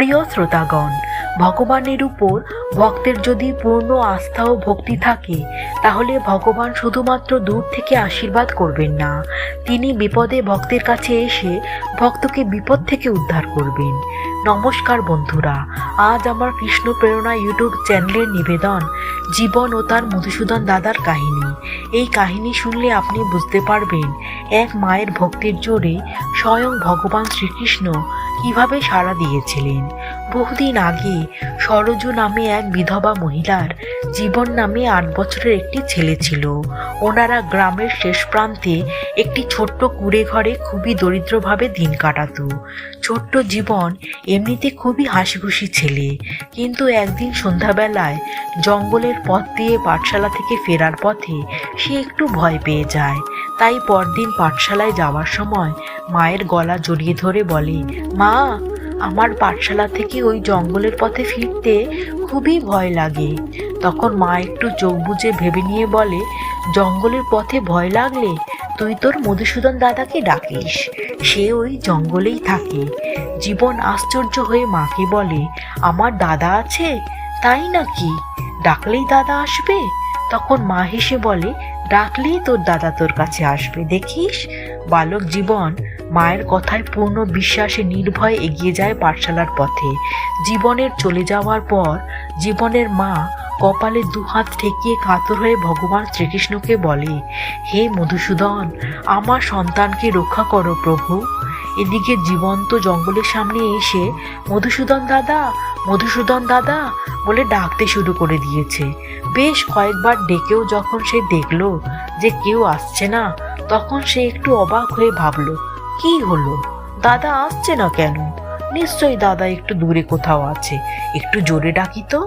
প্রিয় শ্রোতাগণ ভগবানের উপর ভক্তের যদি পূর্ণ আস্থা ও ভক্তি থাকে, তাহলে ভগবান শুধুমাত্র দূর থেকে আশীর্বাদ করবেন না। তিনি বিপদে ভক্তের কাছে এসে ভক্তকে বিপদ থেকে উদ্ধার করবেন। নমস্কার বন্ধুরা, আজ আমার কৃষ্ণ প্রেরণা ইউটিউব চ্যানেলের নিবেদন জীবন ও তার মধুসূদন দাদার কাহিনী। এই কাহিনী শুনলে আপনি বুঝতে পারবেন এক মায়ের ভক্তির জোরে স্বয়ং ভগবান শ্রীকৃষ্ণ কীভাবে সাড়া দিয়েছিলেন। বহুদিন আগে সরজু নামে এক বিধবা মহিলার জীবন নামে আট বছরের একটি ছেলে ছিল। ওনারা গ্রামের শেষ প্রান্তে একটি ছোট্ট কুড়ে ঘরে খুবই দরিদ্রভাবে দিন কাটাতো। ছোট্ট জীবন এমনিতে খুবই হাসিখুশি ছেলে। কিন্তু একদিন সন্ধ্যাবেলায় জঙ্গলের পথ দিয়ে পাঠশালা থেকে ফেরার পথে সে একটু ভয় পেয়ে যায়। তাই পরদিন পাঠশালায় যাওয়ার সময় মায়ের গলা জড়িয়ে ধরে বলে, মা, আমার পাঠশালা থেকে ওই জঙ্গলের পথে ফিরতে খুবই ভয় লাগে। তখন মা একটু চোখ বুজে ভেবে নিয়ে বলে, জঙ্গলের পথে ভয় লাগলে তুই তোর মধুসূদন দাদাকে ডাকিস। সে ওই জঙ্গলেই থাকে। জীবন আশ্চর্য হয়ে মাকে বলে, আমার দাদা আছে, তাই নাকি? ডাকলেই দাদা আসবে? তখন মা হেসে বলে, ডাকলেই তোর দাদা তোর কাছে আসবে, দেখিস? বালক জীবন মায়ের কথায় পূর্ণ বিশ্বাসে নির্ভয়ে এগিয়ে যায় পাঠশালার পথে। জীবনের চলে যাওয়ার পর জীবনের মা কপালে দুহাত ঠেকিয়ে কাতর হয়ে ভগবান শ্রীকৃষ্ণকে বলে, হে মধুসূদন, আমার সন্তানকে রক্ষা করো প্রভু। এদিকে জীবন্ত জঙ্গলের সামনে এসে, মধুসূদন দাদা মধুসূদন দাদা, বলে ডাকতে শুরু করে দিয়েছে। বেশ কয়েকবার ডেকেও যখন সে দেখল যে কেউ আসছে না, তখন সে একটু অবাক হয়ে ভাবলো কি হলো? দাদা আসছে না কেন? নিশ্চয়ই দাদা একটু দূরে কোথাও আছে। একটু জোরে ডাকি তো।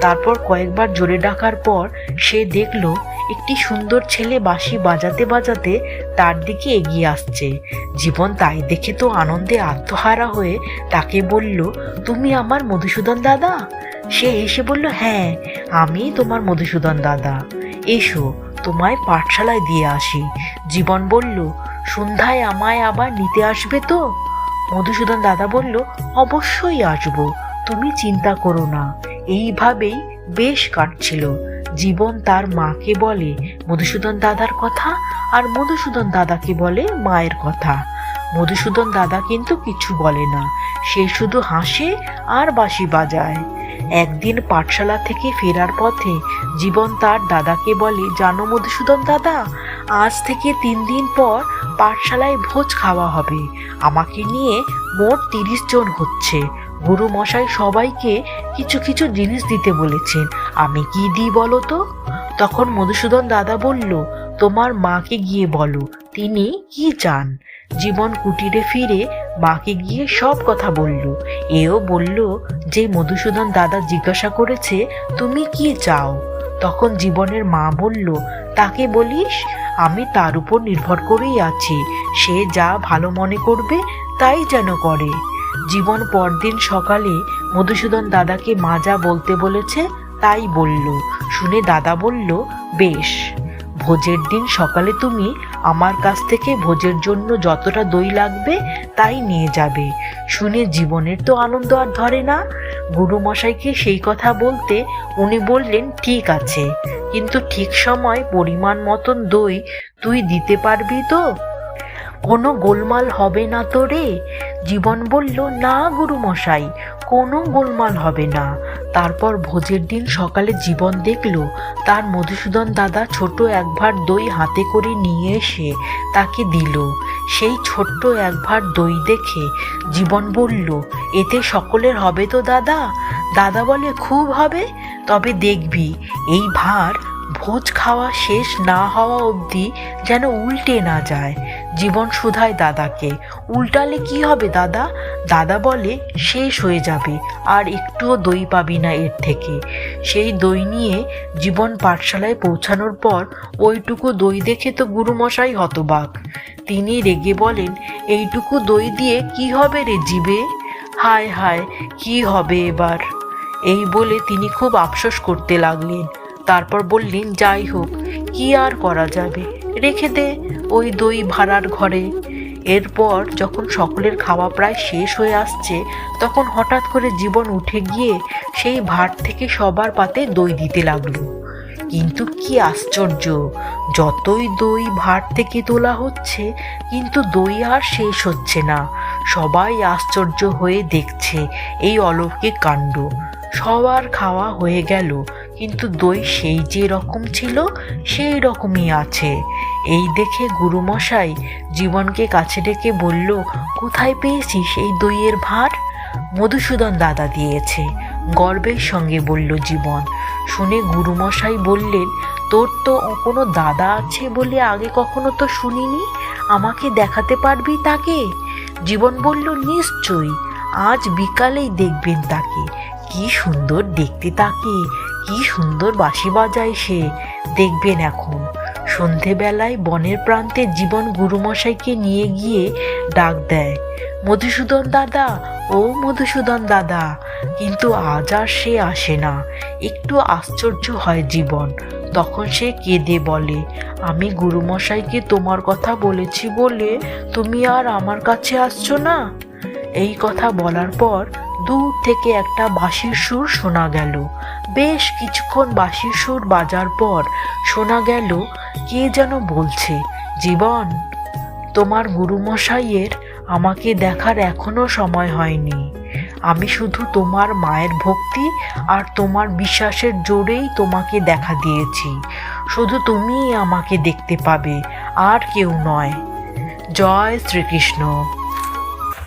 তারপর কয়েকবার জোরে ডাকার পর সে দেখল একটি সুন্দর ছেলে বাঁশি বাজাতে বাজাতে তার দিকে এগিয়ে আসছে। জীবন তাই দেখে তো আনন্দে আত্মহারা হয়ে তাকে বলল, তুমি আমার মধুসূদন দাদা? সে হেসে বলল হ্যাঁ আমি তোমার মধুসূদন দাদা। এসো, তোমায় পাঠশালায় দিয়ে আসি। জীবন বলল সন্ধ্যায় আমায় আবার নিতে আসবে তো? মধুসূদন দাদা বলল, অবশ্যই আসব। তুমি চিন্তা করো না। এইভাবেই বেশ কাটছিল। জীবন তার মাকে বলে, মধুসূদন দাদার কথা, আর মধুসূদন দাদাকে বলে মায়ের কথা। মধুসূদন দাদা কিন্তু কিছু বলে না। সে শুধু হাসে আর বাঁশি বাজায়। একদিন পাঠশালা থেকে ফেরার পথে জীবন তার দাদাকে বলে, জানো মধুসূদন দাদা, আজ থেকে তিন দিন পর পাঠশালায় ভোজ খাওয়া হবে। আমাকে নিয়ে মোট তিরিশ জন হচ্ছে। গুরু মশাই সবাইকে কিছু কিছু জিনিস দিতে বলেছেন। আমি কি দিই বলো তো? তখন মধুসূদন দাদা বলল, তোমার মাকে গিয়ে বলো, তিনি কি চান? জীবন কুটিরে ফিরে মাকে গিয়ে সব কথা বলল। এও বলল, যে মধুসূদন দাদা জিজ্ঞাসা করেছে, তুমি কি চাও? তখন জীবনের মা বলল, তাকে বলিস, আমি তার উপর নির্ভর করেই আছি। সে যা ভালো মনে করবে, তাই যেন করে। জীবন পরদিন সকালে মধুসূদন দাদাকে মা যা বলতে বলেছে, তাই বলল। শুনে দাদা বলল, বেশ, ভোজের দিন সকালে তুমি আমার কাছ থেকে ভোজের জন্য যতটা দই লাগবে, তাই নিয়ে যাবে। শুনে জীবনের তো আনন্দ আর ধরে না গুরুমশাইকে সেই কথা বলতে উনি বললেন, ঠিক আছে, কিন্তু ঠিক সময় পরিমাণ মতন দই তুই দিতে পারবি তো? কোনো গোলমাল হবে না তো রে? জীবন বলল, না, গুরুমশাই কোনো গোলমাল হবে না। তারপর ভোজের দিন সকালে জীবন দেখল, তার মধুসূদন দাদা ছোট এক ভার দই হাতে করে নিয়ে এসে তাকে দিল। সেই ছোট্ট এক ভার দই দেখে জীবন বলল, এতে সকলের হবে তো দাদা? দাদা বলে খুব হবে? তবে দেখবি, এই ভার ভোজ খাওয়া শেষ না হওয়া অবধি যেন উল্টে না যায়। জীবন শুধায় দাদাকে। উল্টালে কি হবে, দাদা? দাদা বলে, শেষ হয়ে যাবে, আর একটুও দই পাবি না এর থেকে। সেই দই নিয়ে জীবন পাঠশালায় পৌঁছানোর পর ওইটুকু দই দেখে তো গুরুমশাই হতবাক। তিনি রেগে বলেন, এইটুকু দই দিয়ে কি হবে রে জিবে? হায় হায়, কি হবে এবার? এই বলে তিনি খুব আফসোস করতে লাগলেন। তারপর বললেন, যাই হোক, কি আর করা যাবে? রেখে দে, ওই দই ভাড়ার ঘরে। এরপর যখন সকলের খাওয়া প্রায় শেষ হয়ে আসছে, তখন হঠাৎ করে জীবন উঠে গিয়ে সেই ভাট থেকে সবার পাতে দই দিতে লাগল। কিন্তু কি আশ্চর্য! যতই দই ভাট থেকে তোলা হচ্ছে, কিন্তু দই আর শেষ হচ্ছে না। সবাই আশ্চর্য হয়ে দেখছে এই অলৌকিক কাণ্ড। সবার খাওয়া হয়ে গেল, কিন্তু দই সেই যে রকম ছিল, সেই রকমই আছে। এই দেখে গুরুমশাই জীবনকে কাছে ডেকে বলল, কোথায় পেয়েছিস এই দইয়ের ভার? মধুসূদন দাদা দিয়েছে। গর্বের সঙ্গে বলল জীবন। শুনে গুরুমশাই বললেন, তোর তো কোনো দাদা আছে বলে আগে কখনো তো শুনিনি? আমাকে দেখাতে পারবি তাকে? জীবন বলল, নিশ্চয়ই। আজ বিকালেই দেখবেন তাকে। কি সুন্দর দেখতে তাকে। কি সুন্দর বাঁশি বাজায় সে। দেখবেন এখন। সন্ধেবেলায় বনের প্রান্তে জীবন গুরুমশাইকে নিয়ে গিয়ে ডাক দেয়, মধুসূদন দাদা, ও মধুসূদন দাদা, কিন্তু আজ আর সে আসে না। একটু আশ্চর্য হয় জীবন তখন সে কেঁদে বলে, আমি গুরুমশাইকে তোমার কথা বলেছি বলে তুমি আর আমার কাছে আসছো না এই কথা বলার পর দূর থেকে একটা বাঁশির সুর শোনা গেল। বেশ কিছুক্ষণ বাঁশির সুর বাজার পর শোনা গেল, কে যেন বলছে, জীবন, তোমার গুরুমশাইয়ের আমাকে দেখার এখনও সময় হয়নি। আমি শুধু তোমার মায়ের ভক্তি আর তোমার বিশ্বাসের জোরেই তোমাকে দেখা দিয়েছি। শুধু তুমিই আমাকে দেখতে পাবে, আর কেউ নয়। জয় শ্রীকৃষ্ণ।